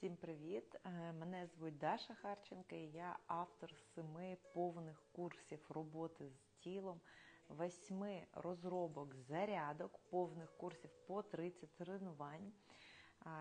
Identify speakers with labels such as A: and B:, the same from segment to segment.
A: Всім привіт! Е, Мене звуть Даша Харченка і я автор семи повних курсів роботи з тілом, восьми розробок зарядок, повних курсів по 30 тренувань.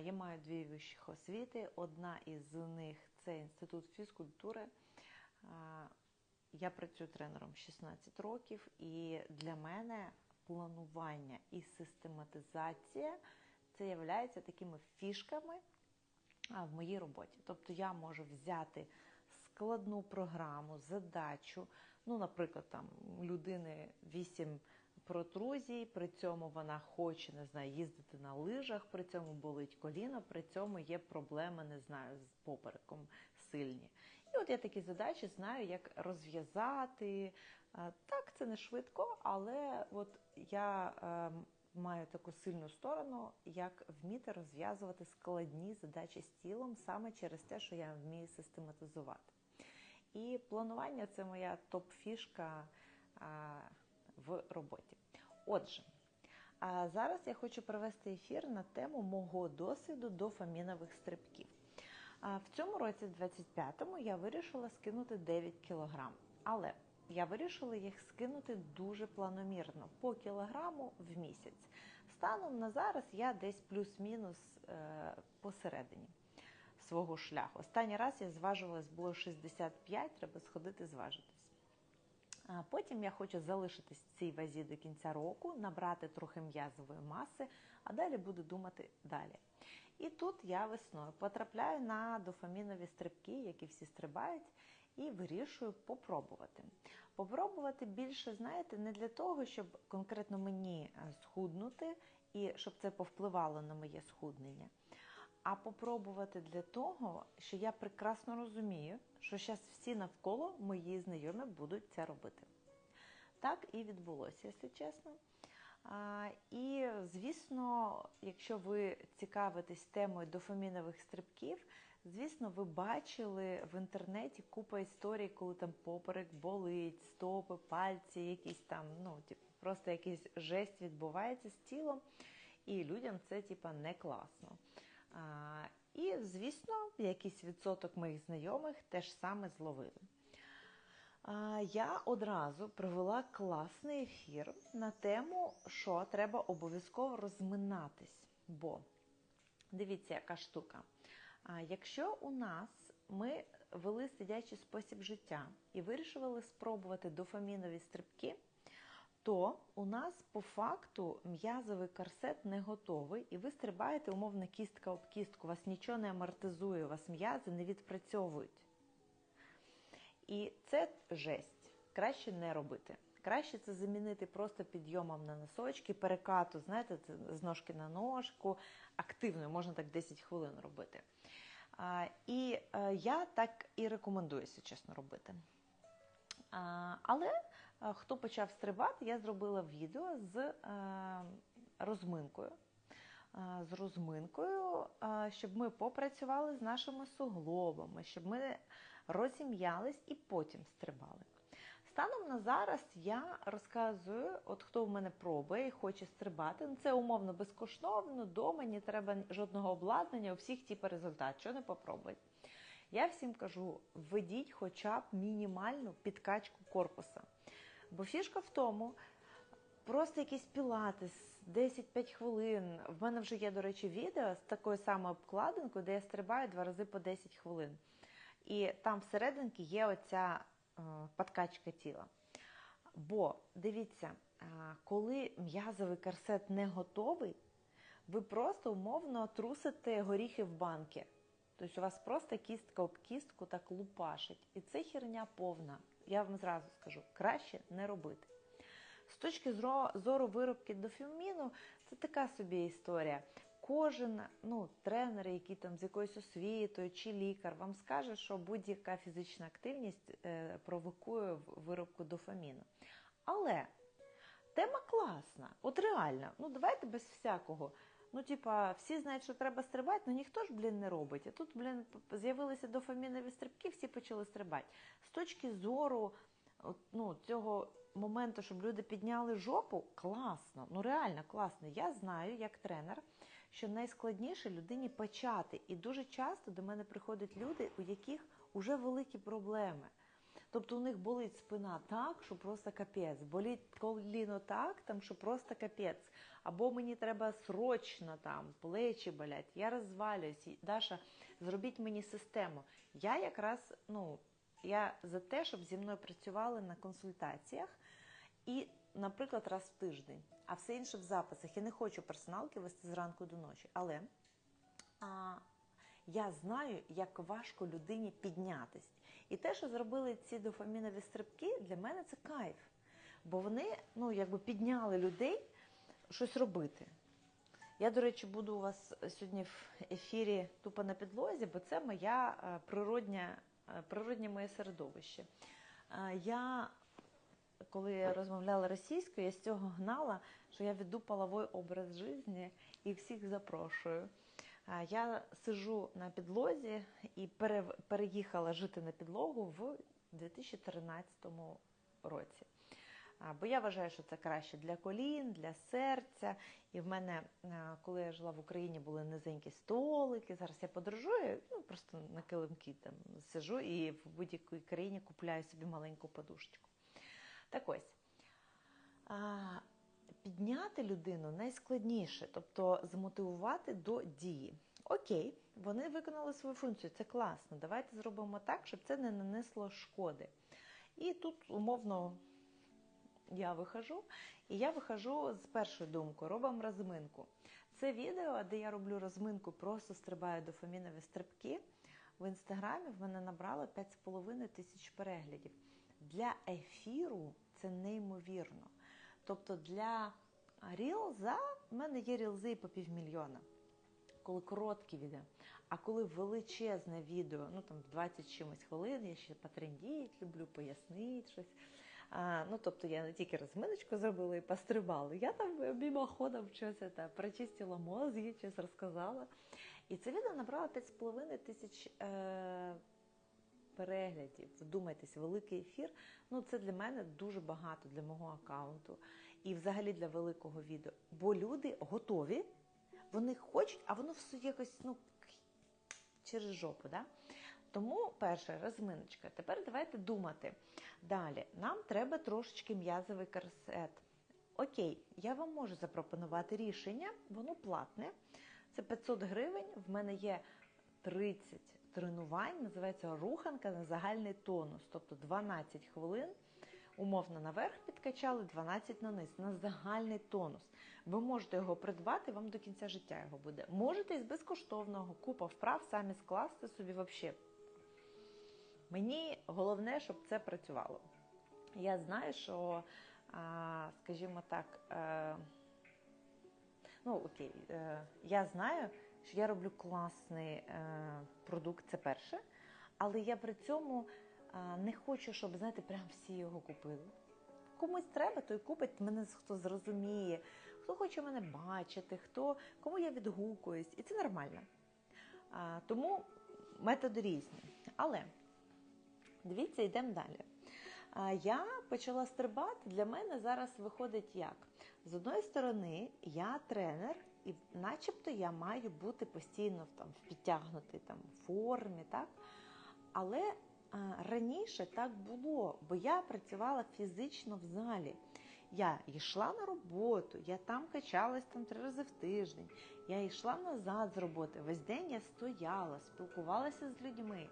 A: Я маю дві вищих освіти. Одна із них це інститут фізкультури. Я працюю тренером 16 років, і для мене планування і систематизація це є такими фішками в моїй роботі. Тобто я можу взяти складну програму, задачу. Ну, наприклад, там людини 8 протрузій, при цьому вона хоче, не знаю, їздити на лижах, при цьому болить коліно, при цьому є проблеми, не знаю, з попереком сильні. І от я такі задачі знаю, як розв'язати. Так, це не швидко, але от я ем, маю таку сильну сторону, як вміти розв'язувати складні задачі з тілом саме через те, що я вмію систематизувати. І планування це моя топ-фішка в роботі. Отже, а зараз я хочу провести ефір на тему мого досвіду дофамінових стрибків. В цьому році, 25-му, я вирішила скинути 9 кілограм. Але я вирішила їх скинути дуже планомірно, по кілограму в місяць. Станом на зараз я десь плюс-мінус е, посередині свого шляху. Останній раз я зважувалась, було 65, треба сходити зважитись. А Потім я хочу залишитись в цій вазі до кінця року, набрати трохи м'язової маси, а далі буду думати далі. І тут я весною потрапляю на дофамінові стрибки, які всі стрибають, і вирішую попробувати. Попробувати більше, знаєте, не для того, щоб конкретно мені е, схуднути і щоб це повпливало на моє схуднення. А попробувати для того, що я прекрасно розумію, що зараз всі навколо мої знайомі будуть це робити. Так і відбулося, якщо чесно. І, звісно, якщо ви цікавитесь темою дофамінових стрибків, звісно, ви бачили в інтернеті купа історій, коли там поперек болить, стопи, пальці, якісь там, ну, типу, просто якийсь жесть відбувається з тілом, і людям це типу, не класно. І, звісно, якийсь відсоток моїх знайомих теж саме зловили. Я одразу провела класний ефір на тему, що треба обов'язково розминатись. Бо дивіться, яка штука. Якщо у нас ми вели сидячий спосіб життя і вирішували спробувати дофамінові стрибки, то у нас по факту м'язовий корсет не готовий, і ви стрибаєте, умовно, кістка об кістку, вас нічого не амортизує, у вас м'язи не відпрацьовують. І це жесть. Краще не робити. Краще це замінити просто підйомом на носочки, перекату, знаєте, з ножки на ножку, активною, можна так 10 хвилин робити. І е, я так і рекомендуюся, чесно робити. Але а, хто почав стрибати, я зробила відео з е, розминкою. З розминкою, щоб ми попрацювали з нашими суглобами, щоб ми розім'ялись і потім стрибали. Станом на зараз я розказую, от хто в мене пробує і хоче стрибати, ну це умовно безкоштовно, дома не треба жодного обладнання, у всіх типу результат, що не попробують. Я всім кажу, введіть хоча б мінімальну підкачку корпуса. Бо фішка в тому, просто якийсь пілатес, 10-5 хвилин. В мене вже є, до речі, відео з такою самою обкладинкою, де я стрибаю два рази по 10 хвилин. І там всерединки є оця е, подкачка тіла. Бо дивіться, е, коли м'язовий корсет не готовий, ви просто умовно трусите горіхи в банки. Тобто у вас просто кістка об кістку так лупашить. І це херня повна. Я вам зразу скажу, краще не робити. З точки зору виробки дофаміну, це така собі історія. Кожен ну, тренер, який там з якоюсь освітою чи лікар, вам скаже, що будь-яка фізична активність е, провокує виробку дофаміну. Але тема класна, от реально, ну давайте без всякого. Ну, типа, всі знають, що треба стрибати, але ніхто ж, блін, не робить. А тут, блін, з'явилися дофамінові стрибки, всі почали стрибати. З точки зору ну, цього моменту, щоб люди підняли жопу, класно, ну реально класно. Я знаю, як тренер що найскладніше людині почати. І дуже часто до мене приходять люди, у яких вже великі проблеми. Тобто у них болить спина так, що просто капець, болить коліно так, там, що просто капець. Або мені треба срочно там, плечі болять, я розвалююсь. Даша, зробіть мені систему. Я якраз ну, я за те, щоб зі мною працювали на консультаціях і, наприклад, раз в тиждень, а все інше в записах. Я не хочу персоналки вести зранку до ночі, але а, я знаю, як важко людині піднятись. І те, що зробили ці дофамінові стрибки, для мене це кайф. Бо вони ну, якби підняли людей щось робити. Я, до речі, буду у вас сьогодні в ефірі тупо на підлозі, бо це моя е, природня, е, природнє моє середовище. Е, Я, коли я розмовляла російською, я з цього гнала, що я веду половий образ життя і всіх запрошую. Я сижу на підлозі і переїхала жити на підлогу в 2013 році. Бо я вважаю, що це краще для колін, для серця. І в мене, коли я жила в Україні, були низенькі столики. Зараз я подорожую, ну просто на килимки там сижу і в будь-якій країні купляю собі маленьку подушечку. Так ось підняти людину найскладніше, тобто змотивувати до дії. Окей, вони виконали свою функцію, це класно. Давайте зробимо так, щоб це не нанесло шкоди. І тут умовно я вихожу, і я вихожу з першою думкою, робимо розминку. Це відео, де я роблю розминку, просто стрибаю дофамінові стрибки. В інстаграмі в мене набрало 5,5 тисяч переглядів. Для ефіру це неймовірно. Тобто для рілза в мене є рілзи по півмільйона, коли короткі відео. А коли величезне відео, ну там 20 чимось хвилин, я ще потрендіть, люблю пояснити щось. А, Ну, тобто я не тільки розминочку зробила і пострибала. Я там мимоходом щось та, прочистила мозги, щось розказала. І це відео набрало 5,5 тисяч е, переглядів. Вдумайтесь, великий ефір. Ну, це для мене дуже багато для мого аккаунту і взагалі для великого відео. Бо люди готові, вони хочуть, а воно все якось ну, через жопу. Да? Тому перша розминочка. Тепер давайте думати. Далі, нам треба трошечки м'язовий корсет. Окей, я вам можу запропонувати рішення, воно платне. Це 500 гривень. В мене є 30 тренувань, називається руханка на загальний тонус, тобто 12 хвилин. Умовно наверх підкачали, 12 на низ, на загальний тонус. Ви можете його придбати, вам до кінця життя його буде. Можете із безкоштовного, купа вправ самі скласти собі взагалі. Мені головне, щоб це працювало. Я знаю, що, скажімо так, е, ну окей, е, я знаю, що я роблю класний е, продукт, це перше, але я при цьому не хочу, щоб, знаєте, прям всі його купили. Комусь треба, той купить мене, хто зрозуміє, хто хоче мене бачити, хто, кому я відгукуюсь, і це нормально. А, Тому методи різні. Але дивіться, йдемо далі. Я почала стрибати. Для мене зараз виходить як? З одної сторони, я тренер, і начебто я маю бути постійно там, в підтягнутій там, формі, так? Але раніше так було, бо я працювала фізично в залі. Я йшла на роботу, я там качалась там три рази в тиждень, я йшла назад з роботи. Весь день я стояла, спілкувалася з людьми.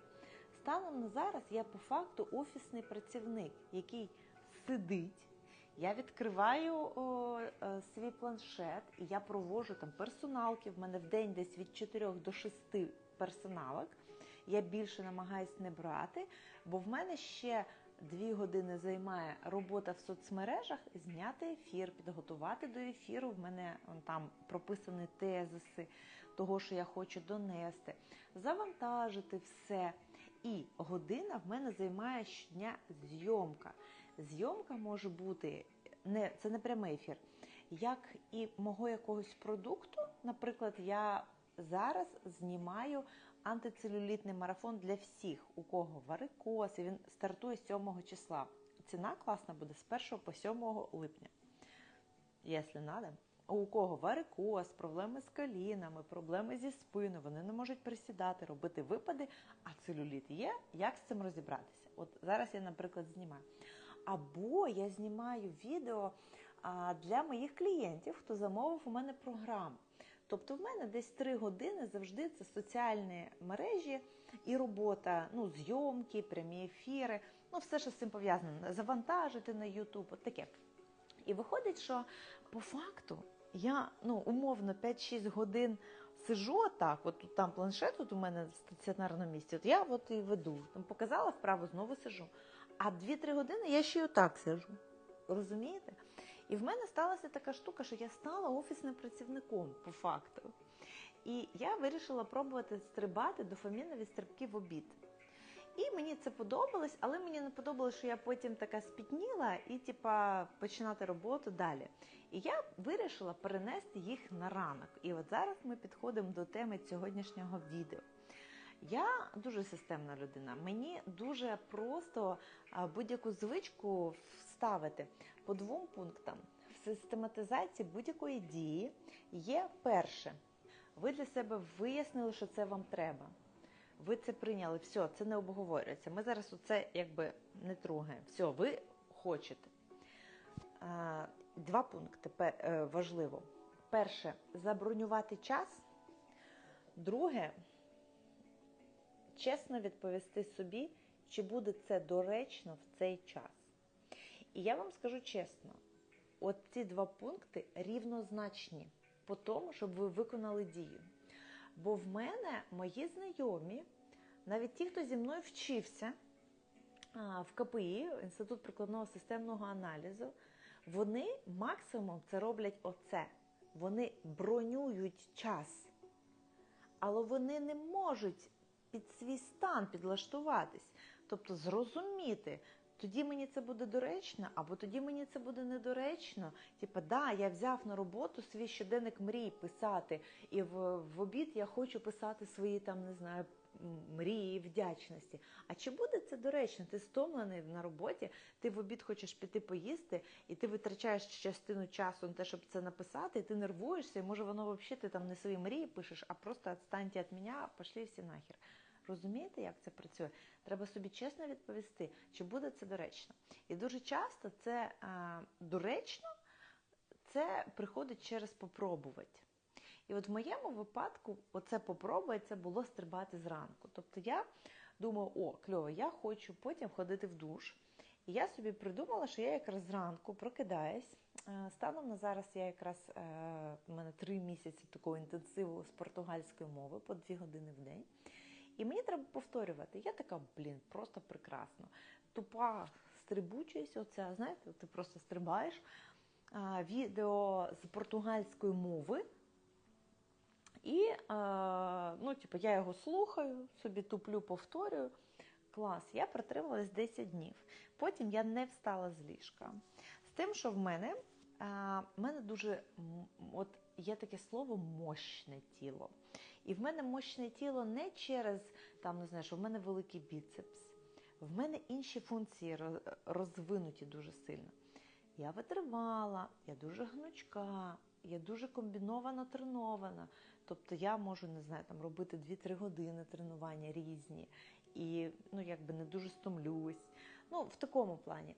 A: Станом на зараз я по факту офісний працівник, який сидить. Я відкриваю о, е, свій планшет і я провожу там персоналки. В мене в день десь від 4 до 6 персоналок я більше намагаюся не брати, бо в мене ще дві години займає робота в соцмережах, зняти ефір, підготувати до ефіру. В мене там прописані тезиси того, що я хочу донести, завантажити все. І година в мене займає щодня зйомка. Зйомка може бути не це не прямий ефір, як і мого якогось продукту. Наприклад, я зараз знімаю антицелюлітний марафон для всіх, у кого варикоз, і він стартує 7 числа. Ціна класна буде з 1 по 7 липня. Якщо треба, у кого варикоз, проблеми з колінами, проблеми зі спиною, вони не можуть присідати, робити випади, а целюліт є. Як з цим розібратися? От зараз я, наприклад, знімаю. Або я знімаю відео для моїх клієнтів, хто замовив у мене програму. Тобто в мене десь три години завжди це соціальні мережі і робота, ну, зйомки, прямі ефіри, ну все, що з цим пов'язане, завантажити на YouTube, от таке. І виходить, що по факту я ну, умовно 5-6 годин сижу так, от там планшет от у мене в стаціонарному місці, от я от і веду. Там показала вправо, знову сижу. А 2-3 години я ще й отак сижу. Розумієте? І в мене сталася така штука, що я стала офісним працівником по факту. І я вирішила пробувати стрибати дофамінові стрибки в обід. І мені це подобалось, але мені не подобалося, що я потім така спітніла і типа починати роботу далі. І я вирішила перенести їх на ранок. І от зараз ми підходимо до теми сьогоднішнього відео. Я дуже системна людина. Мені дуже просто будь-яку звичку вставити по двом пунктам. В систематизації будь-якої дії є перше. Ви для себе вияснили, що це вам треба. Ви це прийняли, все, це не обговорюється. Ми зараз оце якби не трогаємо. Все, ви хочете. Два пункти е, важливо. Перше забронювати час. Друге чесно відповісти собі, чи буде це доречно в цей час. І я вам скажу чесно: от ці два пункти рівнозначні по тому, щоб ви виконали дію. Бо в мене мої знайомі, навіть ті, хто зі мною вчився в КПІ, Інститут прикладного системного аналізу, вони максимум це роблять оце. Вони бронюють час, але вони не можуть під свій стан підлаштуватись, тобто зрозуміти. Тоді мені це буде доречно, або тоді мені це буде недоречно. Типа, да, я взяв на роботу свій щоденник мрій писати, і в, в обід я хочу писати свої там, не знаю, мрії, вдячності. А чи буде це доречно? Ти стомлений на роботі, ти в обід хочеш піти поїсти, і ти витрачаєш частину часу на те, щоб це написати, і ти нервуєшся, і може воно взагалі ти там не свої мрії пишеш, а просто відстаньте від мене, пошли всі нахер. Розумієте, як це працює? Треба собі чесно відповісти, чи буде це доречно. І дуже часто це а, доречно це приходить через попробувати. І от в моєму випадку, оце попробувати, це було стрибати зранку. Тобто я думаю, о, кльово, я хочу потім ходити в душ. І я собі придумала, що я якраз зранку прокидаюсь. Е, станом на зараз я якраз у е, мене три місяці такого інтенсиву з португальської мови по дві години в день. І мені треба повторювати. Я така, блін, просто прекрасно. Тупа стрибучість, оця, знаєте, ти просто стрибаєш. Відео з португальської мови. І ну, типу, я його слухаю, собі туплю, повторюю. Клас, я протрималась 10 днів. Потім я не встала з ліжка. З тим, що в мене в мене дуже от є таке слово мощне тіло. І в мене мощне тіло не через там, не знаю, що в мене великий біцепс. В мене інші функції розвинуті дуже сильно. Я витривала, я дуже гнучка, я дуже комбіновано тренована. Тобто я можу не знаю, там робити 2-3 години тренування різні, і ну, якби не дуже стомлюсь. Ну, в такому плані.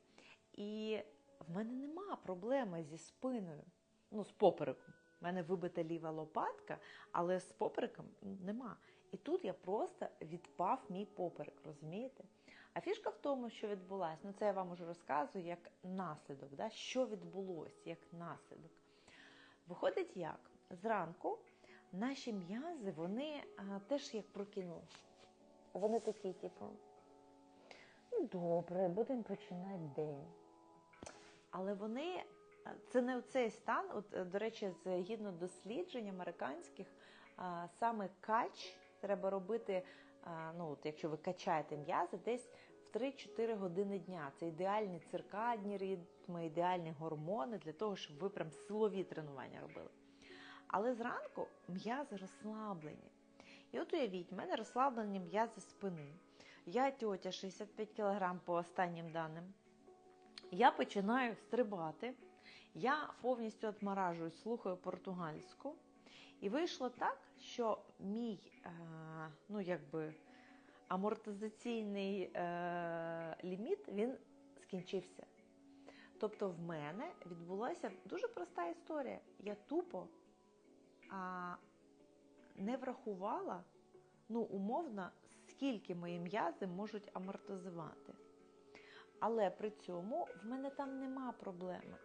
A: І в мене нема проблеми зі спиною, ну, з попереком. У мене вибита ліва лопатка, але з попереком нема. І тут я просто відпав мій поперек, розумієте? А фішка в тому, що відбулася, ну це я вам уже розказую як наслідок, да? що відбулося як наслідок. Виходить як? Зранку наші м'язи, вони а, теж як прокинулися. Вони такі, типу, ну добре, будемо починати день. Але вони це не цей стан. От, е, До речі, згідно досліджень американських, саме кач треба робити, ну, от, якщо ви качаєте м'язи, десь в 3-4 години дня. Це ідеальні циркадні ритми, ідеальні гормони для того, щоб ви прям силові тренування робили. Але зранку м'язи розслаблені. І от уявіть, в мене розслаблені м'язи спини. Я тьотя 65 кг по останнім даним. Я починаю стрибати. Я повністю отморажуюсь, слухаю португальську. І вийшло так, що мій е, ну, якби, амортизаційний е, ліміт він скінчився. Тобто в мене відбулася дуже проста історія. Я тупо а, не врахувала, ну, умовно, скільки мої м'язи можуть амортизувати. Але при цьому в мене там нема проблеми.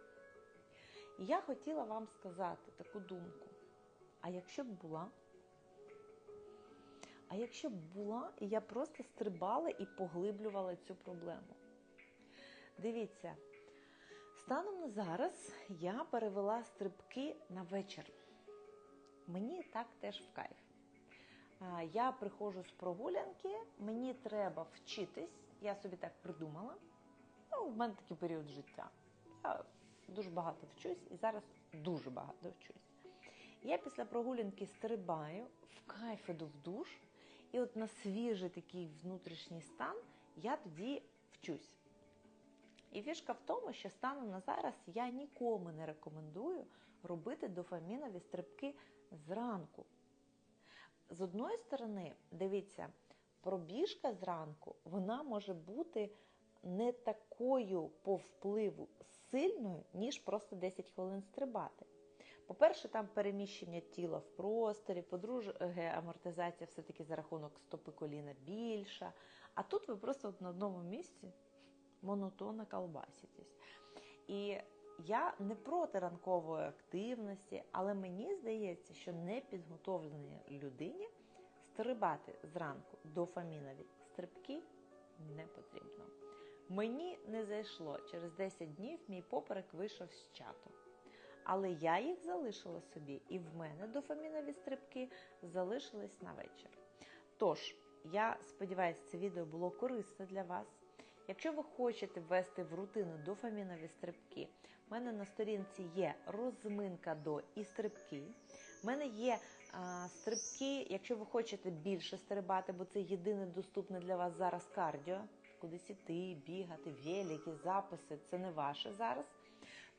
A: І я хотіла вам сказати таку думку. А якщо б була? А якщо б була, і я просто стрибала і поглиблювала цю проблему. Дивіться, станом на зараз я перевела стрибки на вечір. Мені так теж в кайф. Я приходжу з прогулянки, мені треба вчитись, я собі так придумала. Ну, в мене такий період життя. Я дуже багато вчусь і зараз дуже багато вчусь. Я після прогулянки стрибаю, в кайф іду в душ, і от на свіжий такий внутрішній стан я тоді вчусь. І фішка в тому, що станом на зараз я нікому не рекомендую робити дофамінові стрибки зранку. З одної сторони, дивіться, пробіжка зранку вона може бути не такою по впливу сильною, ніж просто 10 хвилин стрибати. По-перше, там переміщення тіла в просторі, по-друге, амортизація все-таки за рахунок стопи коліна більша. А тут ви просто на одному місці монотонно колбаситесь. І я не проти ранкової активності, але мені здається, що непідготовленій людині стрибати зранку дофамінові стрибки не потрібно. Мені не зайшло. Через 10 днів мій поперек вийшов з чату. Але я їх залишила собі, і в мене дофамінові стрибки залишились на вечір. Тож, я сподіваюся, це відео було корисне для вас. Якщо ви хочете ввести в рутину дофамінові стрибки, в мене на сторінці є розминка до і стрибки. В мене є а, стрибки, якщо ви хочете більше стрибати, бо це єдине доступне для вас зараз кардіо, кудись іти, бігати, велики, записи це не ваше зараз.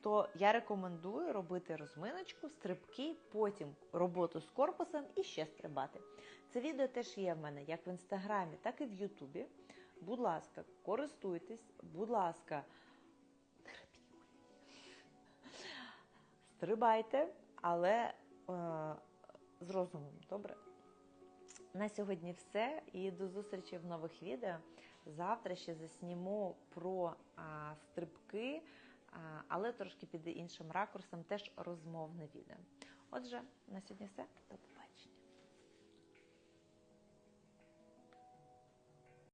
A: То я рекомендую робити розминочку, стрибки, потім роботу з корпусом і ще стрибати. Це відео теж є в мене як в інстаграмі, так і в Ютубі. Будь ласка, користуйтесь, будь ласка, стрибайте, але е, з розумом, добре? На сьогодні все. І до зустрічі в нових відео. Завтра ще засніму про а, стрибки, а, але трошки під іншим ракурсом, теж розмовне відео. Отже, на сьогодні все. До побачення.